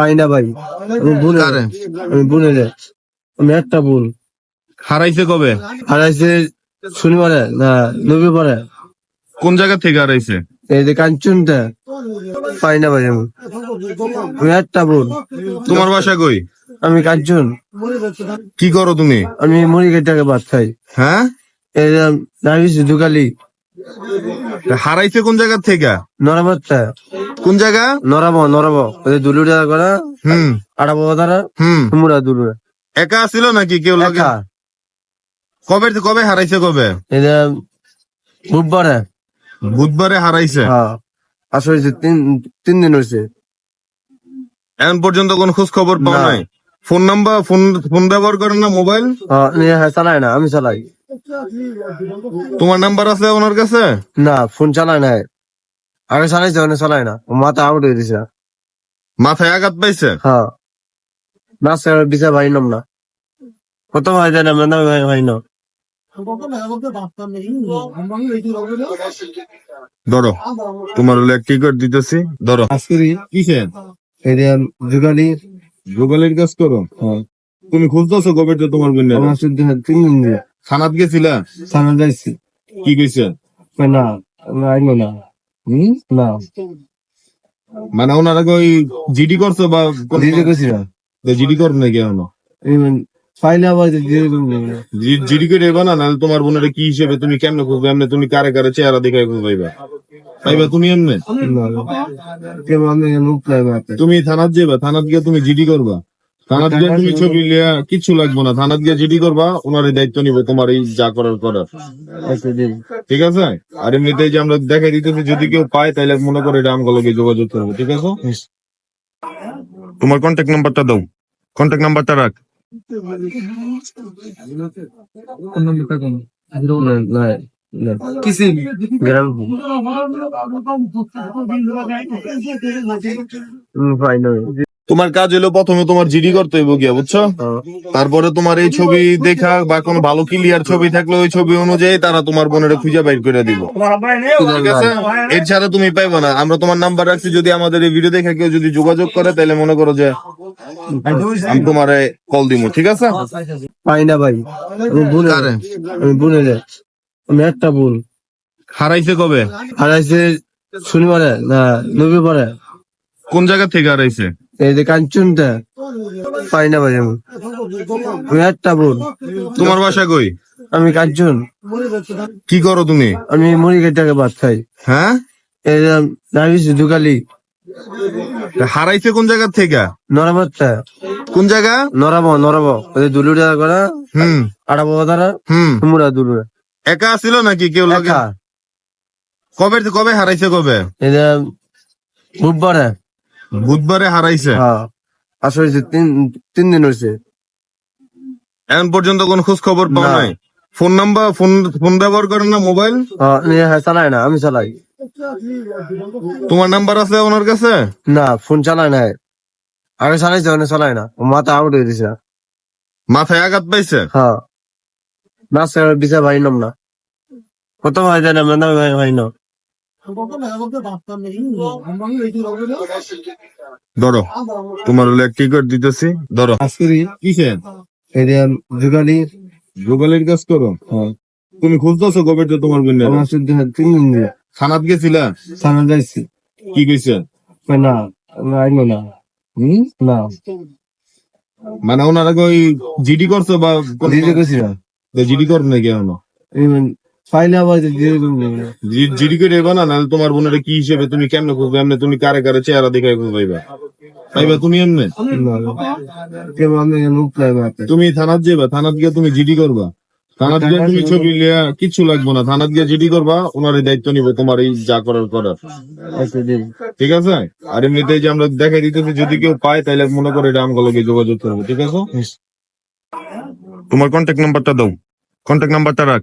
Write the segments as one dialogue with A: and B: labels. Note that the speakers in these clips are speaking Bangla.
A: পাই না ভাই। আমি বোনে? আমি বোনে আমি একটা বোন
B: হারাইছে কবে?
A: হারাইছে শনিবারে না রবিবারে
B: কোন জায়গা থেকে হারাইছে?
A: এই যে কাঞ্চনটা। পাই না ভাই আমি। আমি একটা বোন
B: তোমার বাসা কই?
A: আমি কাঞ্চন।
B: কি করো তুমি?
A: আমি মুড়িঘাটাকে ভাত খাই।
B: হ্যাঁ?
A: এই যে নার্গিস দুকালি
B: হারাইছে কোন জায়গা থেকে?
A: নরাবারটা
B: কোন জায়গা?
A: নরাব নরাব ওই দুলুটা করা
B: হুম।
A: আড়াবো তারা
B: হুম।
A: মুড়া দুলুরা।
B: একা ছিল নাকি কেউ লাগে? কবে কবে হারাইছে কবে?
A: যে বুধবারে।
B: বুধবারে হারাইছে?
A: হ্যাঁ। আসলে তিন তিন দিন হয়েছে।
B: এখন পর্যন্ত কোন খোঁজ খবর পাও
A: না।
B: নাই? ফোন নাম্বার ফোন ফোন ব্যবহার করেন না মোবাইল?
A: হ্যাঁ হ্যাঁ চালাই না আমি চালাই।
B: তোমার নাম্বার আছে ওনার কাছে?
A: না ফোন চালাই না আগে চালাইছে অনেক চালাই না। মাথা আউট হয়ে দিছে
B: মাথায় আঘাত পাইছে?
A: হ্যাঁ। রাস্তা বিচা ভাই নাম না। কত ভাই যায় না ভাই ভাই না
B: ধরো তোমার হলে কি করে দিতেছি ধরো।
A: আজকেরই
B: কিসে
A: এই যুগালি
B: গুগলের কাজ করো? তুমি খুঁজতেছো কবে তোমার বোনের
A: আমার শুদ্ধ তিন দিন দিয়ে
B: খানাত গেছিলা?
A: সামনে যাইছি।
B: কি কইছে?
A: না আইলো না।
B: হুম?
A: না।
B: মানে ওনার আগে ওই জিডি করছ বা
A: না
B: জিডি কর নাকি এখনও?
A: এই ফাইলে আবার
B: জি- জিডি করে এবার না নাহলে তোমার বোনের কি হিসেবে তুমি কেমনে খুঁজবে? এমনি তুমি কারে কারে চেহারা দেখে খুঁজে পাইবা? পাইবা তুমি এমনি? তুমি থানাত যাবা থানাত গিয়ে তুমি জিডি করবা। থানাত গিয়ে তুমি ছবি লিয়া কিচ্ছু লাগবে না। থানাত গিয়ে জিডি করবা ওনার দায়িত্ব নিবে তোমার এই যা করার করার। ঠিক আছে? আর এমনিতে যে আমরা দেখাই দিতেছি যদি কেউ পায় তাহলে মনে করে এটা আমগুলোকে যোগাযোগ করব ঠিক আছে? তোমার কন্ট্যাক্ট নাম্বারটা দাও। কন্ট্যাক্ট নাম্বারটা রাখ
A: না না না। কিসি গ্রাম ফাই না
B: তোমার কাজ হলো প্রথমে তোমার জিডি করতে হইব গিয়া বুঝছ? তারপরে তোমার এই ছবি দেখা বা কোনো ভালো ক্লিয়ার ছবি থাকলে ওই ছবি অনুযায়ী তারা তোমার বোনের খুঁজে বাইর করে দিব। ঠিক আছে এর ছাড়া তুমি পাইবে না। আমরা তোমার নাম্বার রাখছি যদি আমাদের এই ভিডিও দেখে কেউ যদি যোগাযোগ করে তাহলে মনে করো যে আমি তোমারে কল দিব ঠিক আছে?
A: পাই না ভাই। আমি বোনে
B: কারে?
A: আমি বোনে আমি একটা বোন।
B: হারাইছে কবে?
A: হারাইছে শনিবারে না রবিবারে
B: কোন জায়গা থেকে হারাইছে?
A: এই যে কাঞ্চনটা পাই না ভাই আমি একটা বোন
B: তোমার বাসা কই?
A: আমি কাঞ্চন।
B: কি করো তুমি?
A: আমি মুড়িঘাটাকে ভাত খাই।
B: হ্যাঁ?
A: এই যে দুকালি।
B: হারাইছে কোন জায়গা থেকে?
A: নরাবারটা
B: কোন জায়গা?
A: নরাব নরাব ওই দুলুটা করা
B: হুম।
A: আড়াবো তারা
B: হুম।
A: মুড়া দুলুরা
B: একা ছিল নাকি কেউ লাগে? কবে কবে হারাইছে কবে?
A: এই যে বুধবারে।
B: বুধবারে হারাইছে?
A: হ্যাঁ। আসলে হয়েছে তিন তিন দিন হয়েছে।
B: এখন পর্যন্ত কোন খোঁজ খবর পাও
A: না।
B: নাই? ফোন নাম্বার ফোন ফোন ব্যবহার করেন না মোবাইল?
A: হ্যাঁ চালাই না আমি চালাই।
B: তোমার নাম্বার আছে ওনার কাছে?
A: না ফোন চালাই না আগে চালাইছে অনেক চালাই না। মাথা আউট হয়ে দিছে।
B: মাথায় আঘাত পাইছে?
A: হ্যাঁ। রাস্তা বিচা ভাই নাম না। কত ভাই যায় না ভাই ভাই না
B: ধরো তোমার হলে কি করে দিতেছি ধরো।
A: আজকেরই
B: কিসে
A: এই যে
B: কাজ করো। তুমি খুঁজতেছো কবে তোমার খানাত গেছিলা?
A: সামনে যাইছি
B: কি কইছে
A: না আমি না না
B: মানে ওনার আগে জিডি করছ বা
A: দিদি কইছি না
B: জিডি কর নাকি
A: এখনও? ফাইলে আবার
B: জিডি করে এবার না নাহলে তোমার বোনের কি হিসেবে তুমি কেমনে খুঁজবে? এমনি তুমি কারে কারে চেহারা দেখে খুঁজে পাইবা পাইবা তুমি এমনি? তুমি থানাত যাবা থানাত গিয়ে তুমি জিডি করবা। থানাত গিয়ে তুমি ছবি লিয়া কিচ্ছু লাগবে না থানাত গিয়ে জিডি করবা ওনার এই দায়িত্ব নিবে তোমার এই যা করার করার। ঠিক আছে? আর এমনিতে যে আমরা দেখাই দিতেছি যদি কেউ পায় তাহলে মনে করে এটা আমগুলোকে যোগাযোগ করব ঠিক আছে? তোমার কন্ট্যাক্ট নাম্বারটা দাও। কন্ট্যাক্ট নাম্বারটা রাখ।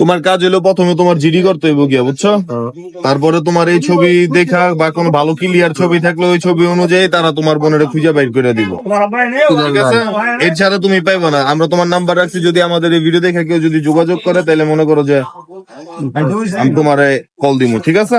B: তোমার কাজ হলো প্রথমে তোমার জিডি করতে হইব গিয়া বুঝছ? তারপরে তোমার এই ছবি দেখা বা কোনো ভালো ক্লিয়ার ছবি থাকলে ওই ছবি অনুযায়ী তারা তোমার বোনের খুঁজে বাইর করে দিব। এছাড়া আছে এর ছাড়া তুমি পাইবে না। আমরা তোমার নাম্বার রাখছি যদি আমাদের এই ভিডিও দেখে কেউ যদি যোগাযোগ করে তাহলে মনে করো যে আমি তোমার কল দিব ঠিক আছে?